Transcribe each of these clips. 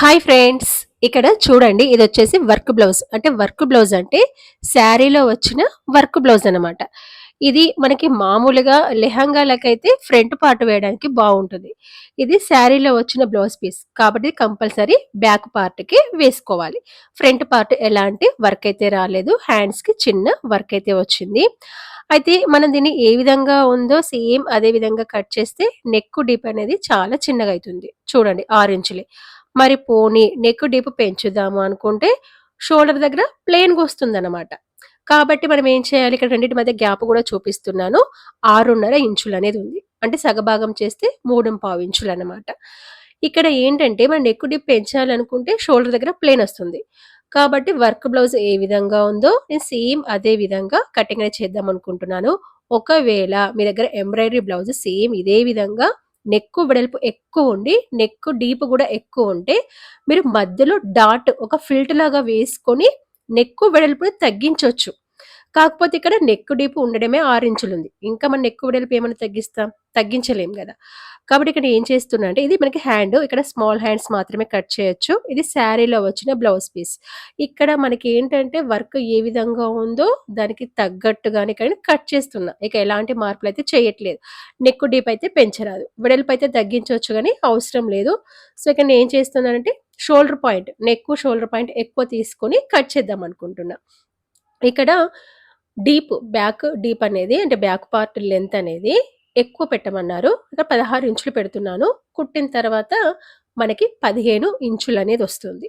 Hi friends ఇక్కడ చూడండి ఇది వచ్చేసి వర్క్ బ్లౌజ్ అంటే వర్క్ బ్లౌజ్ అంటే శారీలో వచ్చిన వర్క్ బ్లౌజ్ అన్నమాట. ఇది మనకి మామూలుగా లెహంగాలకైతే ఫ్రంట్ పార్ట్ వేయడానికి బాగుంటుంది. ఇది శారీలో వచ్చిన బ్లౌజ్ పీస్ కాబట్టి కంపల్సరీ బ్యాక్ పార్ట్కి వేసుకోవాలి. ఫ్రంట్ పార్ట్ ఎలాంటి వర్క్ అయితే రాలేదు హ్యాండ్స్కి చిన్న వర్క్ అయితే వచ్చింది. అయితే మనం దీన్ని ఏ విధంగా ఉందో సేమ్ అదే విధంగా కట్ చేస్తే నెక్ డీప్ అనేది చాలా చిన్నగా అవుతుంది. చూడండి ఆరు ఇంచులే. మరి పోనీ నెక్ డీప్ పెంచుదాము అనుకుంటే షోల్డర్ దగ్గర ప్లెయిన్‌గా వస్తుందన్నమాట. కాబట్టి మనం ఏం చేయాలి ఇక్కడ రెండింటి మధ్య గ్యాప్ కూడా చూపిస్తున్నాను. ఆరున్నర ఇంచులు అనేది ఉంది. అంటే సగభాగం చేస్తే 3.5 ఇంచులన్నమాట. ఇక్కడ ఏంటంటే మనం నెక్ డిప్ పెంచాలనుకుంటే షోల్డర్ దగ్గర ప్లెయిన్ వస్తుంది. కాబట్టి వర్క్ బ్లౌజ్ ఏ విధంగా ఉందో నేను సేమ్ అదే విధంగా కటింగ్ అనేది చేద్దాం అనుకుంటున్నాను. ఒకవేళ మీ దగ్గర ఎంబ్రాయిడరీ బ్లౌజ్ సేమ్ ఇదే విధంగా నెక్ వెడల్పు ఎక్కువ ఉండి నెక్ డీప్ కూడా ఎక్కువ ఉంటే మీరు మధ్యలో డాట్ ఒక ఫిల్ట్ లాగా వేసుకొని నెక్ వెడల్పుని తగ్గించవచ్చు కాకపోతే ఇక్కడ నెక్ డీప్ ఉండడమే ఆరు ఇంచులు ఉంది ఇంకా మన నెక్ వెడల్పు ఏమైనా తగ్గిస్తాం తగ్గించలేం కదా. కాబట్టి ఇక్కడ ఏం చేస్తున్నా అంటే ఇది మనకి హ్యాండ్ ఇక్కడ స్మాల్ హ్యాండ్స్ మాత్రమే కట్ చేయొచ్చు. ఇది శారీలో వచ్చిన బ్లౌజ్ పీస్. ఇక్కడ మనకి ఏంటంటే వర్క్ ఏ విధంగా ఉందో దానికి తగ్గట్టుగానే ఇక్కడ కట్ చేస్తున్నా. ఇక ఎలాంటి మార్పులు అయితే చేయట్లేదు. నెక్ డీప్ అయితే పెంచరాదు. వెడల్పు అయితే తగ్గించవచ్చు కానీ అవసరం లేదు. సో ఇక్కడ నేను ఏం చేస్తున్నానంటే shoulder point neck shoulder point ఎక్కువ తీసుకొని కట్ చేద్దాం అనుకుంటున్నా. ఇక్కడ డీప్ బ్యాక్ డీప్ అనేది అంటే బ్యాక్ పార్ట్ లెంత్ అనేది ఎక్కువ పెట్టమన్నారు. ఇక్కడ పదహారు ఇంచులు పెడుతున్నాను. కుట్టిన తర్వాత మనకి పదిహేను ఇంచులు అనేది వస్తుంది.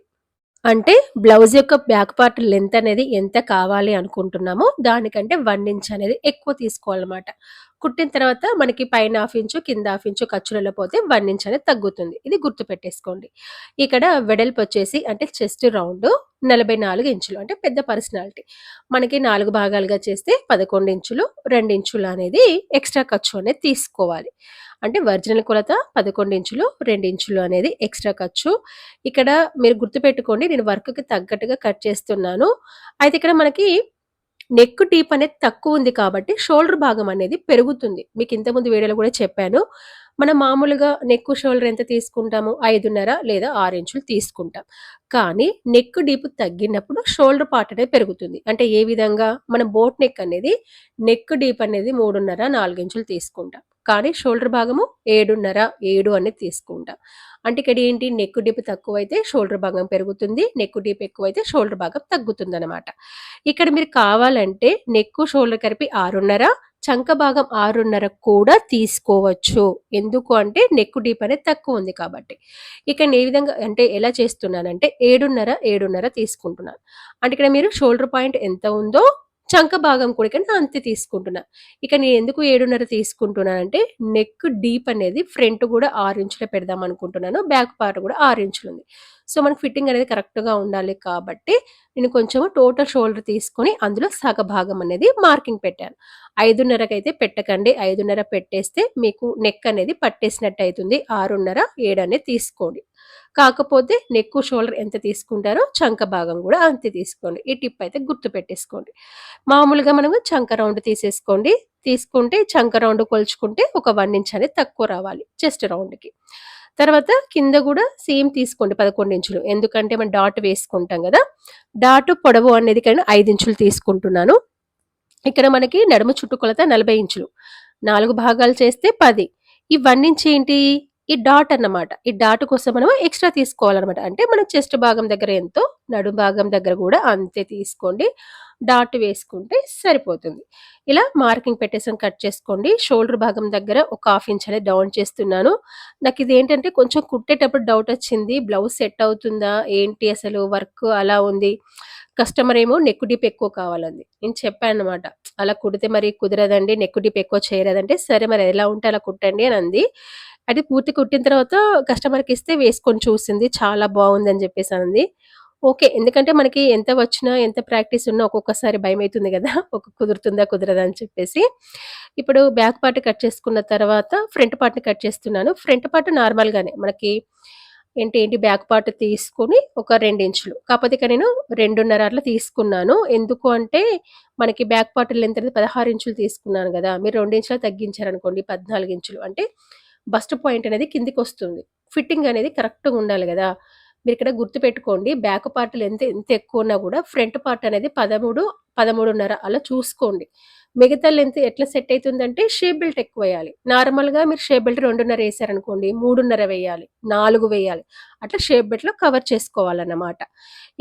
అంటే బ్లౌజ్ యొక్క బ్యాక్ పార్ట్ లెంత్ అనేది ఎంత కావాలి అనుకుంటున్నామో దానికంటే వన్ ఇంచ్ అనేది ఎక్కువ తీసుకోవాలన్నమాట. కుట్టిన తర్వాత మనకి పైన హాఫ్ ఇంచు కింద హాఫ్ ఇంచు ఖర్చులలో పోతే వన్ ఇంచ్ అనేది తగ్గుతుంది. ఇది గుర్తు పెట్టేసుకోండి ఇక్కడ వెడల్పు వచ్చేసి అంటే చెస్ట్ రౌండ్ నలభై నాలుగు ఇంచులు అంటే పెద్ద పర్సనాలిటీ. మనకి నాలుగు భాగాలుగా చేస్తే పదకొండు ఇంచులు రెండు ఇంచులు అనేది ఎక్స్ట్రా ఖర్చు అనేది తీసుకోవాలి. అంటే ఒరిజినల్ కొలత పదకొండు ఇంచులు రెండు ఇంచులు అనేది ఎక్స్ట్రా ఖర్చు. ఇక్కడ మీరు గుర్తుపెట్టుకోండి నేను వర్క్కి తగ్గట్టుగా కట్ చేస్తున్నాను. అయితే ఇక్కడ మనకి నెక్ డీప్ అనేది తక్కువ ఉంది కాబట్టి షోల్డర్ భాగం అనేది పెరుగుతుంది. మీకు ఇంతకుముందు వీడియోలో కూడా చెప్పాను. మనం మామూలుగా నెక్ షోల్డర్ ఎంత తీసుకుంటాము? ఐదున్నర లేదా ఆరు ఇంచులు తీసుకుంటాం. కానీ నెక్ డీప్ తగ్గినప్పుడు షోల్డర్ పార్ట్ అనేది పెరుగుతుంది. అంటే ఏ విధంగా? మన బోట్ నెక్ అనేది నెక్ డీప్ అనేది మూడున్నర నాలుగు ఇంచులు తీసుకుంటాం. కానీ షోల్డర్ భాగము ఏడున్నర ఏడు అనేది తీసుకుంటాం. అంటే ఇక్కడ ఏంటి? నెక్ డీప్ తక్కువైతే షోల్డర్ భాగం పెరుగుతుంది. నెక్ డీప్ ఎక్కువైతే షోల్డర్ భాగం తగ్గుతుంది అనమాట ఇక్కడ మీరు కావాలంటే నెక్ షోల్డర్ కలిపి ఆరున్నర చంక భాగం ఆరున్నర కూడా తీసుకోవచ్చు. ఎందుకు అంటే నెక్ డీప్ అనేది తక్కువ ఉంది కాబట్టి. ఇక నేను ఏ విధంగా అంటే ఎలా చేస్తున్నానంటే ఏడున్నర ఏడున్నర తీసుకుంటున్నాను. అంటే ఇక్కడ మీరు షోల్డర్ పాయింట్ ఎంత ఉందో చంక భాగం కూడా ఇక్కడ అంతే తీసుకుంటున్నా. ఇక నేను ఎందుకు ఏడున్నర తీసుకుంటున్నానంటే నెక్ డీప్ అనేది ఫ్రంట్ కూడా ఆరు ఇంచులు పెడదాం అనుకుంటున్నాను. బ్యాక్ పార్ట్ కూడా ఆరు ఇంచులు ఉంది సో మనకి ఫిట్టింగ్ అనేది కరెక్ట్గా ఉండాలి కాబట్టి నేను కొంచెం టోటల్ షోల్డర్ తీసుకొని అందులో సగ భాగం అనేది మార్కింగ్ పెట్టాను. ఐదున్నరకి అయితే పెట్టకండి. ఐదున్నర పెట్టేస్తే మీకు నెక్ అనేది పట్టేసినట్టు అవుతుంది ఆరున్నర ఏడు అనేది తీసుకోండి. కాకపోతే నెక్ షోల్డర్ ఎంత తీసుకుంటారో చంక భాగం కూడా అంతే తీసుకోండి. ఈ టిప్ అయితే గుర్తు పెట్టేసుకోండి. మామూలుగా మనము చంక రౌండ్ తీసేసుకోండి. తీసుకుంటే చంక రౌండ్ కొలుచుకుంటే ఒక వన్ ఇంచ్ అనేది తక్కువ రావాలి చెస్ట్ రౌండ్కి. తర్వాత కింద కూడా సేమ్ తీసుకోండి పదకొండు ఇంచులు. ఎందుకంటే మనం డాట్ వేసుకుంటాం కదా డాట్ పొడవు అనేది కానీ ఐదు ఇంచులు తీసుకుంటున్నాను. ఇక్కడ మనకి నడుము చుట్టుకొలత నలభై ఇంచులు. నాలుగు భాగాలు చేస్తే పది. ఈ వన్ ఇంచ్ ఏంటి? ఈ డాట్ అన్నమాట. ఈ డాట్ కోసం మనం ఎక్స్ట్రా తీసుకోవాలన్నమాట. అంటే మన చెస్ట్ భాగం దగ్గర ఎంతో నడు భాగం దగ్గర కూడా అంతే తీసుకోండి. డాట్ వేసుకుంటే సరిపోతుంది. ఇలా మార్కింగ్ పెట్టేసాం కట్ చేసుకోండి. షోల్డర్ భాగం దగ్గర ఒక హాఫ్ ఇంచ్ అనేది డౌన్ చేస్తున్నాను. నాకు ఇది ఏంటంటే కొంచెం కుట్టేటప్పుడు డౌట్ వచ్చింది. బ్లౌజ్ సెట్ అవుతుందా? ఏంటి అసలు వర్క్ అలా ఉంది? కస్టమర్ ఏమో నెక్ డీప్ ఎక్కువ కావాలంది. నేను చెప్పాను అనమాట అలా కుడితే మరి కుదరదండి. నెక్ డీప్ ఎక్కువ చేయలేదంటే సరే మరి ఎలా ఉంటే అలా కుట్టండి అని అంది. అది పూర్తి కుట్టిన తర్వాత కస్టమర్కి ఇస్తే వేసుకొని చూసింది చాలా బాగుంది అని చెప్పేసి అంది. ఓకే ఎందుకంటే మనకి ఎంత వచ్చినా ఎంత ప్రాక్టీస్ ఉన్నా ఒక్కొక్కసారి భయం అవుతుంది కదా ఒక కుదురుతుందా కుదరదా అని చెప్పేసి. ఇప్పుడు బ్యాక్ పార్ట్ కట్ చేసుకున్న తర్వాత ఫ్రంట్ పార్ట్ని కట్ చేస్తున్నాను. ఫ్రంట్ పార్ట్ నార్మల్గానే మనకి ఏంటి ఏంటి బ్యాక్ పార్ట్ తీసుకొని ఒక రెండు ఇంచులు. కాకపోతే నేను రెండున్నర అట్లా తీసుకున్నాను. ఎందుకు అంటే మనకి బ్యాక్ పార్ట్ లెంత్ అనేది పదహారు ఇంచులు తీసుకున్నాను కదా మీరు రెండు ఇంచులు తగ్గించారనుకోండి పద్నాలుగు ఇంచులు. అంటే బస్ట్ పాయింట్ అనేది కిందికి వస్తుంది. ఫిట్టింగ్ అనేది కరెక్ట్గా ఉండాలి కదా. మీరు ఇక్కడ గుర్తుపెట్టుకోండి బ్యాక్ పార్ట్ ఎంత ఎంత ఎక్కువ ఉన్నా కూడా ఫ్రంట్ పార్ట్ అనేది పదమూడు పదమూడున్నర అలా చూసుకోండి. మిగతా లెంత్ ఎట్లా సెట్ అవుతుందంటే షేప్ బెల్ట్ ఎక్కువ వేయాలి నార్మల్గా మీరు షేప్ బెల్ట్ రెండున్నర వేసారనుకోండి మూడున్నర వేయాలి నాలుగు వేయాలి. అట్లా షేప్ బెల్ట్లో కవర్ చేసుకోవాలన్నమాట.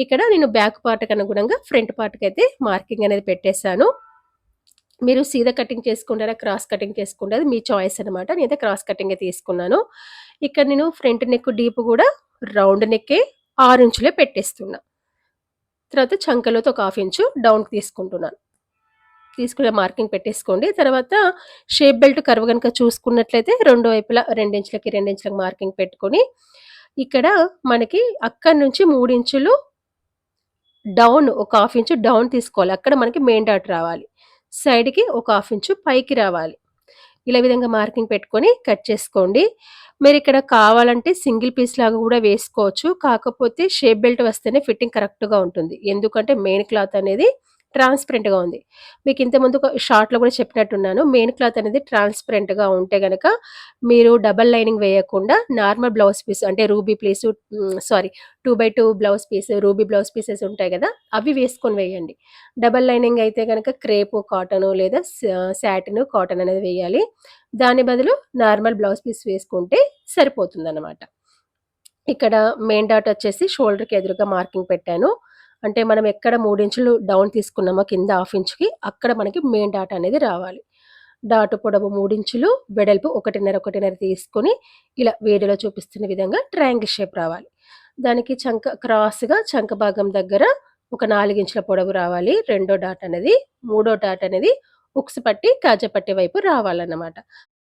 ఇక్కడ నేను బ్యాక్ పార్ట్కి అనుగుణంగా ఫ్రంట్ పార్ట్కి అయితే మార్కింగ్ అనేది పెట్టేశాను. మీరు సీదా కటింగ్ చేసుకుంటారా క్రాస్ కటింగ్ చేసుకుంటారా మీ చాయిస్ అనమాట నేనైతే క్రాస్ కటింగ్ తీసుకున్నాను. ఇక్కడ నేను ఫ్రంట్ నెక్ డీప్ కూడా రౌండ్ నెక్కే ఆరు ఇంచులే పెట్టేస్తున్నా. తర్వాత చంకలతో ఒక హాఫ్ ఇంచు డౌన్కి తీసుకుంటున్నాను తీసుకునే మార్కింగ్ పెట్టేసుకోండి. తర్వాత షేప్ బెల్ట్ కరువు కనుక చూసుకున్నట్లయితే రెండు వైపులా రెండించులకి రెండించులకి మార్కింగ్ పెట్టుకొని ఇక్కడ మనకి అక్కడి నుంచి మూడించులు డౌన్ ఒక హాఫ్ ఇంచు డౌన్ తీసుకోవాలి. అక్కడ మనకి మెయిన్ డాట్ రావాలి. సైడ్కి ఒక హాఫ్ ఇంచు పైకి రావాలి. ఇలా విధంగా మార్కింగ్ పెట్టుకొని కట్ చేసుకోండి. మీరు ఇక్కడ కావాలంటే సింగిల్ పీస్ లాగా కూడా వేసుకోవచ్చు. కాకపోతే షేప్ బెల్ట్ వస్తేనే ఫిట్టింగ్ కరెక్ట్గా ఉంటుంది. ఎందుకంటే మెయిన్ క్లాత్ అనేది ట్రాన్స్పరెంట్గా ఉంది. మీకు ఇంతకుముందు ఒక షార్ట్లో కూడా చెప్పినట్టున్నాను. మెయిన్ క్లాత్ అనేది ట్రాన్స్పరెంట్గా ఉంటే కనుక మీరు డబల్ లైనింగ్ వేయకుండా నార్మల్ బ్లౌజ్ పీస్ అంటే ruby place sorry two by two blouse piece ruby blouse pieces ఉంటాయి కదా అవి వేసుకొని వేయండి. డబల్ లైనింగ్ అయితే కనుక క్రేపు కాటన్ లేదా శాటిన్ కాటన్ అనేది వేయాలి. దాని బదులు నార్మల్ బ్లౌజ్ పీస్ వేసుకుంటే సరిపోతుంది ఇక్కడ మెయిన్ డాట్ వచ్చేసి షోల్డర్కి ఎదురుగా మార్కింగ్ పెట్టాను. అంటే మనం ఎక్కడ మూడించులు డౌన్ తీసుకున్నామో కింద హాఫ్ ఇంచుకి అక్కడ మనకి మెయిన్ డాట్ అనేది రావాలి. డాటు పొడవు మూడించులు వెడల్పు ఒకటిన్నర ఒకటిన్నర తీసుకొని ఇలా వేడిలో చూపిస్తున్న విధంగా ట్రయాంగిల్ షేప్ రావాలి. దానికి చంక క్రాస్గా చంక భాగం దగ్గర ఒక నాలుగించుల పొడవు రావాలి. రెండో డాట్ అనేది మూడో డాట్ అనేది ఉక్స్ పట్టి కాజపట్టి వైపు రావాలన్నమాట.